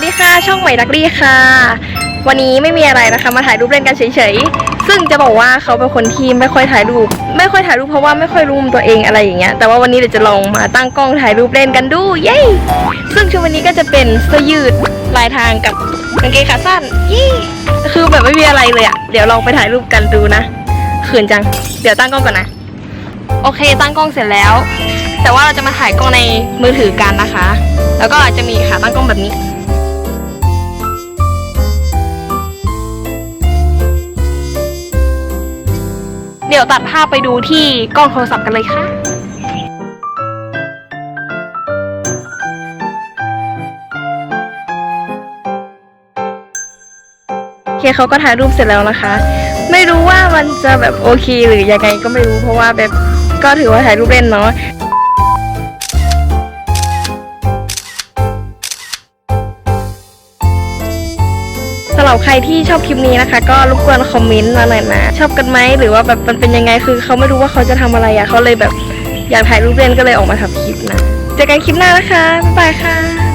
วัสดีค่ะ ช่องใหม่ดักลี่ค่ะ วันนี้ไม่มีอะไรนะคะ มาถ่ายรูปเล่นกันเฉยๆ ซึ่งจะบอกว่าเขาเป็นคนที่ไม่ค่อยถ่ายรูป ไม่ค่อยถ่ายรูปเพราะว่าไม่ค่อยรู้มตัวเองอะไรอย่างเงี้ยแต่ว่าวันนี้เดี๋ยวจะลองมาตั้งกล้องถ่ายรูปเล่นกันดูเย้ซึ่งชุดวันนี้ก็จะเป็นเสื้อยืดลายทางกับกางเกงขาสั้นเย้คือแบบไม่มีอะไรเลยอะเดี๋ยวลองไปถ่ายรูปกันดูนะเขินจัง เดี๋ยวตั้งกล้องก่อนนะ โอเคตั้งกล้องเสร็จแล้ว แต่ว่าเราจะมาถ่ายกล้องในมือถือกันนะคะ แล้วก็อาจจะมีขาตั้งกล้องแบบนี้ เดี๋ยวตัดภาพไปดูที่กล้องโทรศัพท์กันเลยค่ะ โอเคเขาก็ถ่ายรูปเสร็จแล้วนะคะ ไม่รู้ว่ามันจะแบบโอเคหรือยังไงก็ไม่รู้เพราะว่าแบบก็ถือว่าถ่ายรูปเล่นเนาะ หรับใครที่ชอบคลิปนี้นะคะ ก็รบกวนคอมเมนต์มาหน่อยนะ ชอบกันไหมหรือว่าแบบมันเป็นยังไงคือเขาไม่รู้ว่าเขาจะทำอะไรอะเขาเลยแบบอยากถ่ายรูปเล่นก็เลยออกมาทำคลิปนะ เจอกันคลิปหน้านะคะบ๊ายบายค่ะ